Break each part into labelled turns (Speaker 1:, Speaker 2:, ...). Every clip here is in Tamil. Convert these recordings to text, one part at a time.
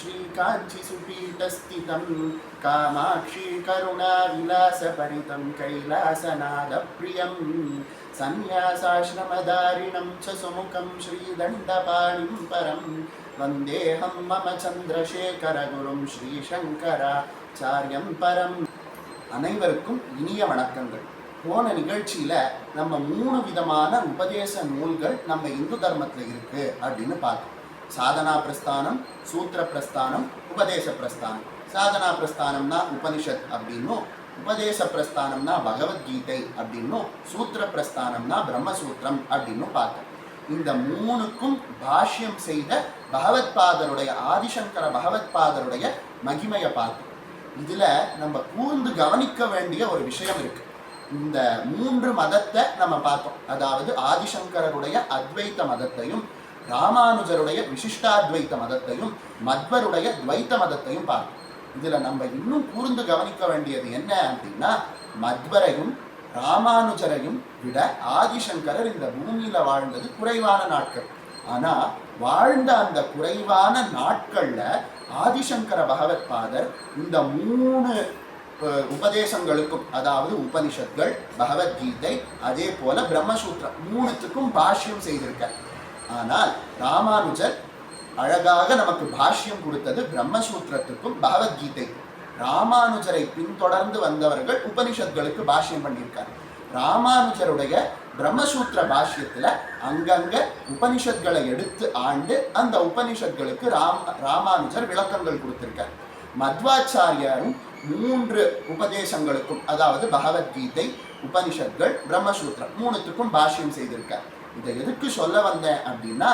Speaker 1: श्रीकाञ्चिसुपीठस्थितं कामाक्षी करुणाविलासपरितं कैलासनादप्रियं सन्न्यासाश्रमदारिणं च सुमुखं श्रीदण्डपाणिं परं वन्देऽहं मम चन्द्रशेखरगुरुं श्रीशङ्कराचार्यं परम् அனைவருக்கும் இனிய வணக்கங்கள் போன நிகழ்ச்சியில நம்ம மூணு விதமான உபதேச நூல்கள் நம்ம இந்து தர்மத்துல இருக்கு அப்படின்னு பார்த்தோம் சாதனா பிரஸ்தானம் சூத்திர பிரஸ்தானம் உபதேச பிரஸ்தானம் சாதனா பிரஸ்தானம்னா உபனிஷத் அப்படின்னும் உபதேச பிரஸ்தானம்னா பகவத்கீதை அப்படின்னும் சூத்திர பிரஸ்தானம்னா பிரம்மசூத்திரம் அப்படின்னும் பார்த்தோம். இந்த மூணுக்கும் பாஷ்யம் செய்த பகவத்பாதருடைய ஆதிசங்கர பகவத்பாதருடைய மகிமையை பார்த்தோம். இதுல நம்ம கூர்ந்து கவனிக்க வேண்டிய ஒரு விஷயம் இருக்கு. இந்த மூன்று மதத்தை நம்ம பார்த்தோம். அதாவது ஆதிசங்கரருடைய அத்வைத்த மதத்தையும் ராமானுஜருடைய விசிஷ்டாத்வைத்த மதத்தையும் மத்வருடைய துவைத்த மதத்தையும் பார்க்கும் இதுல நம்ம இன்னும் கூர்ந்து கவனிக்க வேண்டியது என்ன அப்படின்னா மத்வரையும் ராமானுஜரையும் விட ஆதிசங்கரர் இந்த பூமியில வாழ்ந்தது குறைவான நாட்கள். ஆனா வாழ்ந்த அந்த குறைவான நாட்கள்ல ஆதிசங்கர பகவத் பாதர் இந்த மூணு உபதேசங்களுக்கும் அதாவது உபனிஷத்கள் பகவத்கீதை அதே போல பிரம்மசூத்திரம் மூணுத்துக்கும் பாஷ்யம் செய்திருக்கார். ஆனால் ராமானுஜர் அழகாக நமக்கு பாஷ்யம் கொடுத்தது பிரம்மசூத்திரத்துக்கும் பகவத்கீதைக்கும். ராமானுஜரை பின்தொடர்ந்து வந்தவர்கள் உபனிஷத்களுக்கு பாஷ்யம் பண்ணியிருக்கார். ராமானுஜருடைய பிரம்மசூத்திர பாஷ்யத்துல அங்கங்க உபனிஷத்களை எடுத்து ஆண்டு அந்த உபனிஷத்களுக்கு ராம் ராமானுஜர் விளக்கங்கள் கொடுத்திருக்கார். மத்வாச்சாரியாரும் மூன்று உபதேசங்களுக்கும் அதாவது பகவத்கீதை உபனிஷத்கள் பிரம்மசூத்திரம் மூணுத்துக்கும் பாஷ்யம் செய்திருக்கார். இதை எதுக்கு சொல்ல வந்தேன் அப்படின்னா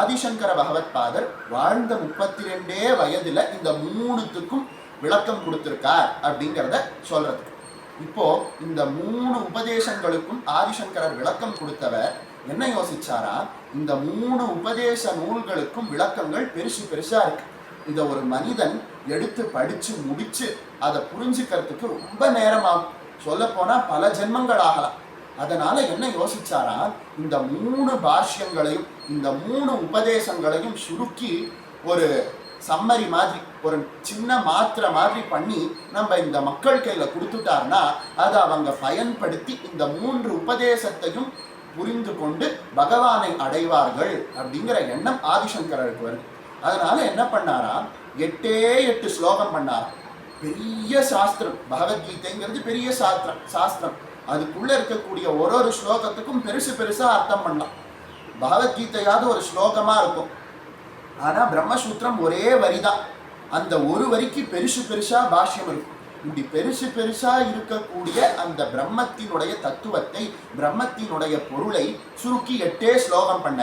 Speaker 1: ஆதிசங்கர பகவத்பாதர் வாழ்ந்த முப்பத்தி ரெண்டே வயதுல இந்த மூணுத்துக்கும் விளக்கம் கொடுத்திருக்கார் அப்படிங்கிறத சொல்றது. இப்போ இந்த மூணு உபதேசங்களுக்கும் ஆதிசங்கரர் விளக்கம் கொடுத்தவர் என்ன யோசிச்சாரா? இந்த மூணு உபதேச நூல்களுக்கும் விளக்கங்கள் பெருசு பெருசா இருக்கு. இதை ஒரு மனிதன் எடுத்து படிச்சு முடிச்சு அதை புரிஞ்சுக்கிறதுக்கு ரொம்ப நேரமாகும். சொல்ல போனா பல ஜென்மங்கள் ஆகலாம். அதனால என்ன யோசிச்சாரா இந்த மூணு பாஷ்யங்களையும் இந்த மூணு உபதேசங்களையும் சுருக்கி ஒரு சம்மரி மாதிரி ஒரு சின்ன மாத்திரை மாதிரி பண்ணி நம்ம இந்த மக்கள் கையில் கொடுத்துட்டாருன்னா அதை அவங்க பயன்படுத்தி இந்த மூன்று உபதேசத்தையும் புரிந்து கொண்டு பகவானை அடைவார்கள் அப்படிங்கிற எண்ணம் ஆதிசங்கரருக்கு வருது. அதனால என்ன பண்ணாரா எட்டே எட்டு ஸ்லோகம் பண்ணாராம் பெரிய சாஸ்திரம் பகவத்கீதைங்கிறது பெரிய சாஸ்திரம் சாஸ்திரம். அதுக்குள்ளே இருக்கக்கூடிய ஒரு ஒரு ஸ்லோகத்துக்கும் பெருசு பெருசாக அர்த்தம் பண்ணலாம். பகவத்கீதையாவது ஒரு ஸ்லோகமாக இருக்கும். ஆனால் பிரம்மசூத்திரம் ஒரே வரி தான் அந்த ஒரு வரிக்கு பெருசு பெருசாக பாஷ்யம் இருக்கும். இப்படி பெருசு பெருசாக இருக்கக்கூடிய அந்த பிரம்மத்தினுடைய தத்துவத்தை பிரம்மத்தினுடைய பொருளை சுருக்கி எட்டே ஸ்லோகம் பண்ண.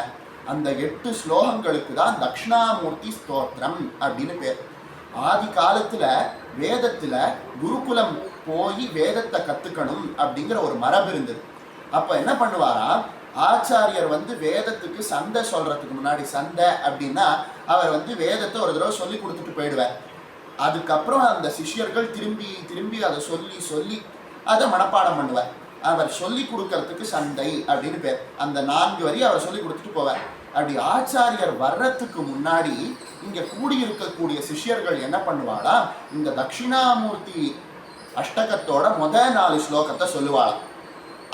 Speaker 1: அந்த எட்டு ஸ்லோகங்களுக்கு தான் தக்ஷணாமூர்த்தி ஸ்தோத்திரம் அப்படின்னு பேர். ஆதி காலத்தில் வேதத்தில் குருகுலம் போய் வேதத்தை கத்துக்கணும் அப்படிங்கிற ஒரு மரபு இருந்தது. அப்ப என்ன பண்ணுவாரா? ஆச்சாரியர் வந்து வேதத்துக்கு சண்டை சொல்றதுக்கு முன்னாடி சண்டை அப்படின்னா அவர் வந்து வேதத்தை ஒரு தடவை சொல்லி கொடுத்துட்டு போயிடுவார். அதுக்கப்புறம் அந்த சிஷ்யர்கள் திரும்பி திரும்பி அதை சொல்லி சொல்லி அதை மனப்பாடம் பண்ணுவார். அவர் சொல்லி கொடுக்கறதுக்கு சண்டை அப்படின்னு பேர். அந்த நான்கு வரி அவர் சொல்லி கொடுத்துட்டு போவார். அப்படி ஆச்சாரியர் வர்றதுக்கு முன்னாடி இங்க கூடியிருக்கக்கூடிய சிஷ்யர்கள் என்ன பண்ணுவாளா இந்த தட்சிணாமூர்த்தி அஷ்டகத்தோட முத நாலு ஸ்லோகத்தை சொல்லுவாளாம்.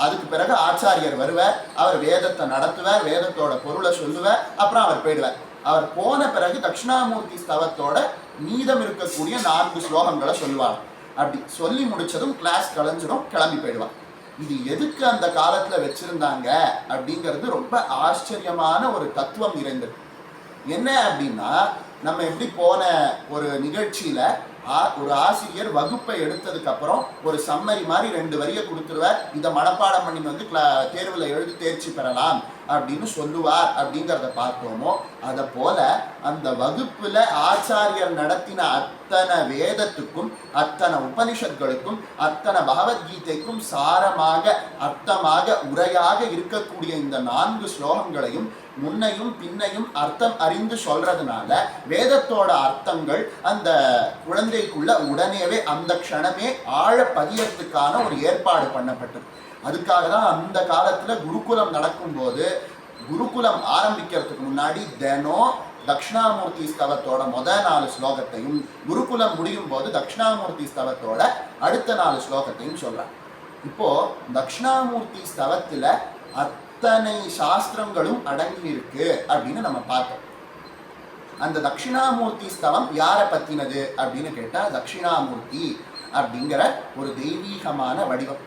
Speaker 1: அதுக்கு பிறகு ஆச்சாரியர் வருவார் அவர் வேதத்தை நடத்துவார் வேதத்தோட பொருளை சொல்லுவார் அப்புறம் அவர் போயிடுவார். அவர் போன பிறகு தட்சிணாமூர்த்தி ஸ்தவத்தோட மீதம் இருக்கக்கூடிய நான்கு ஸ்லோகங்களை சொல்லுவார் அப்படி சொல்லி முடிச்சதும் கிளாஸ் கலைஞ்சிடும் கிளம்பி போயிடுவார் இது எதுக்கு அந்த காலத்துல வச்சிருந்தாங்க அப்படிங்கிறது ரொம்ப ஆச்சரியமான ஒரு தத்துவம் இருந்தது. என்ன அப்படின்னா நம்ம எப்படி போன ஒரு நிகழ்ச்சியில ஒரு ஆசிரியர் வகுப்பை எடுத்ததுக்கு அப்புறம் ஒரு சம்மரி மாதிரி ரெண்டு வரியை கொடுத்துருவார். இதை மனப்பாடம் பண்ணி வந்து கிளா தேர்வில் எழுதி தேர்ச்சி பெறலாம் அப்படின்னு சொல்லுவார் அப்படிங்கிறத பார்த்தோமோ அதை போல அந்த வகுப்புல ஆச்சாரியர் நடத்தின அத்தனை வேதத்துக்கும் அத்தனை உபனிஷத்களுக்கும் அத்தனை பகவத்கீதைக்கும் சாரமாக அர்த்தமாக உரையாக இருக்கக்கூடிய இந்த நான்கு ஸ்லோகங்களையும் முன்னையும் பின்னையும் அர்த்தம் அறிந்து சொல்றதுனால வேதத்தோட அர்த்தங்கள் அந்த குழந்தைக்குள்ள உடனேவே அந்த க்ஷணமே ஆழ பதியறதுக்கான ஒரு ஏற்பாடு பண்ணப்பட்டது. அதுக்காக தான் அந்த காலத்துல குருகுலம் நடக்கும்போது குருகுலம் ஆரம்பிக்கிறதுக்கு முன்னாடி தினம் தட்சிணாமூர்த்தி ஸ்தவத்தோட முத நாலு ஸ்லோகத்தையும் குருகுலம் முடியும் போது தட்சிணாமூர்த்தி ஸ்தவத்தோட அடுத்த நாலு ஸ்லோகத்தையும் சொல்றார் இப்போ தட்சிணாமூர்த்தி ஸ்தவத்துல அத்தனை சாஸ்திரங்களும் அடங்கி இருக்கு அப்படின்னு நம்ம பார்த்தோம். அந்த தட்சிணாமூர்த்தி ஸ்தவம் யாரை பத்தினது அப்படின்னு கேட்டா தட்சிணாமூர்த்தி அப்படிங்கிற ஒரு தெய்வீகமான வடிவம்.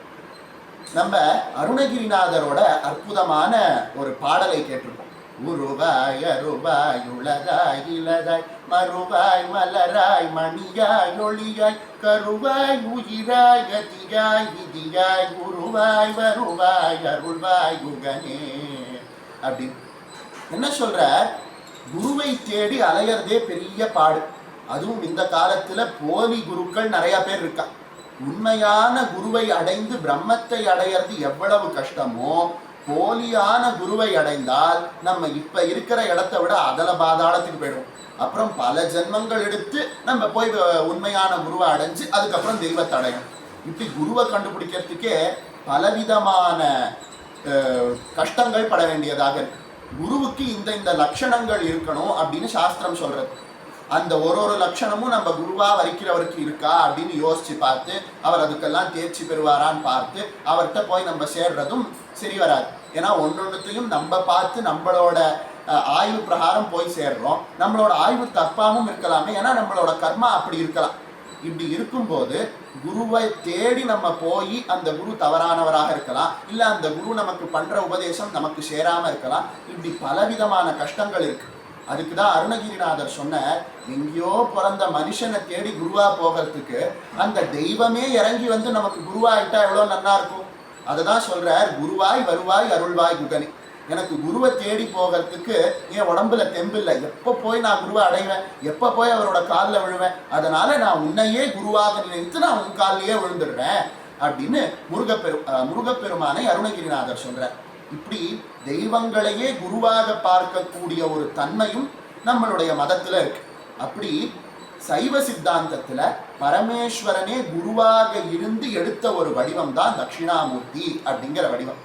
Speaker 1: நம்ம அருணகிரிநாதரோட அற்புதமான ஒரு பாடலை கேட்டிருப்போம் உருவாய் அருவாய் உளதாய் இளதாய் மறுவாய் மலராய் மணியாய் ஒளியாய் கருவாய் உயிராய் கதியாய் விதியாய் உருவாய் வருவாய் அருள்வாய் குகனே அப்படின்னு என்ன சொல்ற குருவை தேடி அலையறதே பெரிய பாடு. அதுவும் இந்த காலத்துல போலி குருக்கள் நிறைய பேர் இருக்கா. உண்மையான குருவை அடைந்து பிரம்மத்தை அடையிறது எவ்வளவு கஷ்டமோ போலியான குருவை அடைந்தால் நம்ம இப்ப இருக்கிற இடத்தை விட அதல பாதாளத்துக்கு போயிடும் அப்புறம் பல ஜென்மங்கள் எடுத்து நம்ம போய் உண்மையான குருவை அடைஞ்சு அதுக்கப்புறம் தெய்வத்தை அடையும் இப்படி குருவை கண்டுபிடிக்கிறதுக்கே பலவிதமான கஷ்டங்கள் பட வேண்டியதாக இருக்கு. குருவுக்கு இந்த இந்த லட்சணங்கள் இருக்கணும் அப்படின்னு சாஸ்திரம் சொல்றது. அந்த ஒரு ஒரு லட்சணமும் நம்ம குருவா வரிக்கிறவருக்கு இருக்கா அப்படின்னு யோசிச்சு பார்த்து அவர் அதுக்கெல்லாம் தேர்ச்சி பெறுவாரான்னு பார்த்து அவர்கிட்ட போய் நம்ம சேர்றதும் சரி வராது. ஏன்னா ஒன்றொன்றுத்தையும் நம்ம பார்த்து நம்மளோட ஆய்வு பிரகாரம் போய் சேர்றோம். நம்மளோட ஆய்வு தப்பாகவும் இருக்கலாமே. ஏன்னா நம்மளோட கர்மா அப்படி இருக்கலாம். இப்படி இருக்கும்போது குருவை தேடி நம்ம போய் அந்த குரு தவறானவராக இருக்கலாம். இல்லை அந்த குரு நமக்கு பண்ணுற உபதேசம் நமக்கு சேராமல் இருக்கலாம். இப்படி பலவிதமான கஷ்டங்கள் இருக்கு. அதுக்கு தான் அருணகிரிநாதர் சொன்னார் எங்கேயோ பிறந்த மனுஷனை தேடி குருவா போகிறதுக்கு அந்த தெய்வமே இறங்கி வந்து நமக்கு குருவாயிட்டா எவ்வளோ நல்லா இருக்கும். அதை தான் சொல்கிறார் குருவாய் வருவாய் அருள்வாய் குகனி. எனக்கு குருவை தேடி போகிறதுக்கு என் உடம்புல தெம்பில்லை எப்போ போய் நான் குருவை அடைவேன்? எப்போ போய் அவரோட காலில் விழுவேன்? அதனால நான் உன்னையே குருவாக நினைத்து நான் உன் காலிலேயே விழுந்துடுறேன் அப்படின்னு முருகப்பெரு முருகப்பெருமானை அருணகிரிநாதர் சொல்கிறார் இப்படி தெய்வங்களையே குருவாக பார்க்கக்கூடிய ஒரு தன்மையும் நம்மளுடைய மதத்தில் இருக்கு. அப்படி சைவ சித்தாந்தத்துல பரமேஸ்வரனே குருவாக இருந்து எடுத்த ஒரு வடிவம் தான் தட்சிணாமூர்த்தி அப்படிங்கிற வடிவம்.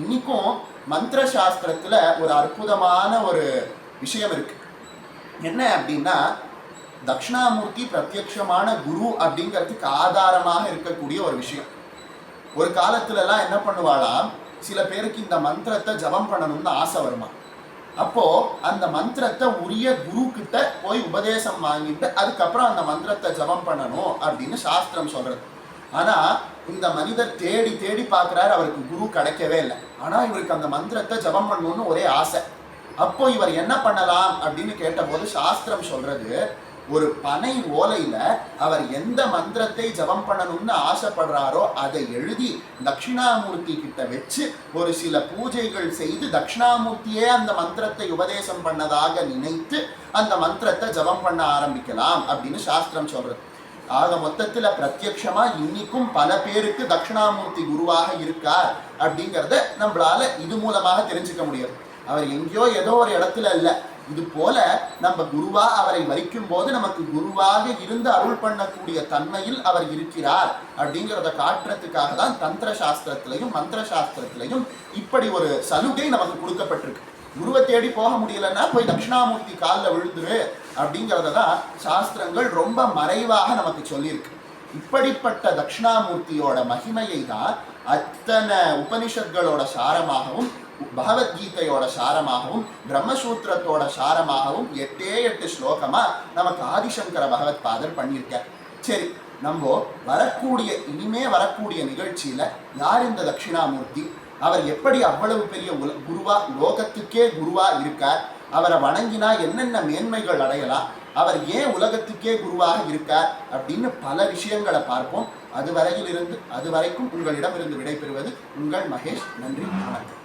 Speaker 1: இன்னைக்கும் மந்திர சாஸ்திரத்துல ஒரு அற்புதமான ஒரு விஷயம் இருக்கு. என்ன அப்படின்னா தட்சிணாமூர்த்தி பிரத்யட்சமான குரு அப்படிங்கிறதுக்கு ஆதாரமாக இருக்கக்கூடிய ஒரு விஷயம். ஒரு காலத்துல எல்லாம் என்ன பண்ணுவாளாம் சில பேருக்கு இந்த மந்திரத்தை ஜபம் பண்ணணும்னு ஆசை வருமா? அப்போ அந்த மந்திரத்தை உரிய குரு கிட்ட போய் உபதேசம் வாங்கிட்டு அதுக்கப்புறம் அந்த மந்திரத்தை ஜபம் பண்ணணும் அப்படின்னு சாஸ்திரம் சொல்றது. ஆனா இந்த மனிதர் தேடி தேடி பார்க்கறாரு அவருக்கு குரு கிடைக்கவே இல்லை. ஆனா இவருக்கு அந்த மந்திரத்தை ஜபம் பண்ணணும்னு ஒரே ஆசை. அப்போ இவர் என்ன பண்ணலாம் அப்படின்னு கேட்டபோது சாஸ்திரம் சொல்றது ஒரு பனை ஓலையில அவர் எந்த மந்திரத்தை ஜபம் பண்ணணும்னு ஆசைப்படுறாரோ அதை எழுதி தட்சிணாமூர்த்தி கிட்ட வச்சு ஒரு சில பூஜைகள் செய்து தட்சிணாமூர்த்தியே அந்த மந்திரத்தை உபதேசம் பண்ணதாக நினைத்து அந்த மந்திரத்தை ஜபம் பண்ண ஆரம்பிக்கலாம் அப்படின்னு சாஸ்திரம் சொல்றது. ஆக மொத்தத்துல பிரத்யக்ஷமா இன்னைக்கும் பல பேருக்கு தட்சிணாமூர்த்தி குருவாக இருக்கார் அப்படிங்கிறத நம்மளால இது மூலமாக தெரிஞ்சுக்க முடியும். அவர் எங்கேயோ ஏதோ ஒரு இடத்துல இல்ல. இது போல நம்ம குருவா அவரை வரிக்கும் போது நமக்கு குருவாக இருந்து அருள் பண்ணக்கூடிய தன்மையில் அவர் இருக்கிறார் அப்படிங்கிறத காட்டுறதுக்காக தான் தந்திர சாஸ்திரத்திலையும் மந்திர சாஸ்திரத்திலையும் இப்படி ஒரு சலுகை நமக்கு கொடுக்கப்பட்டிருக்கு. குருவை தேடி போக முடியலன்னா போய் தட்சிணாமூர்த்தி காலில் விழுந்துரு அப்படிங்கிறத தான் சாஸ்திரங்கள் ரொம்ப மறைவாக நமக்கு சொல்லியிருக்கு. இப்படிப்பட்ட தட்சிணாமூர்த்தியோட மகிமையை தான் அத்தனை உபனிஷத்களோட சாரமாகவும் பகவத்கீதையோட சாரமாகவும் பிரம்மசூத்திரத்தோட சாரமாகவும் எட்டே எட்டு ஸ்லோகமா நமக்கு ஆதிசங்கர பகவத் பாதர் பண்ணியிருக்க சரி நம்ம வரக்கூடிய இனிமே வரக்கூடிய நிகழ்ச்சியில யார் இந்த தட்சிணாமூர்த்தி? அவர் எப்படி அவ்வளவு பெரிய உல குருவா லோகத்துக்கே குருவா இருக்கார்? அவரை வணங்கினா என்னென்ன மேன்மைகள் அடையலாம்? அவர் ஏன் உலகத்துக்கே குருவாக இருக்கார்? அப்படின்னு பல விஷயங்களை பார்ப்போம். அதுவரையில் இருந்து அதுவரைக்கும் உங்களிடமிருந்து விடைபெறுவது உங்கள் மகேஷ். நன்றி வணக்கம்.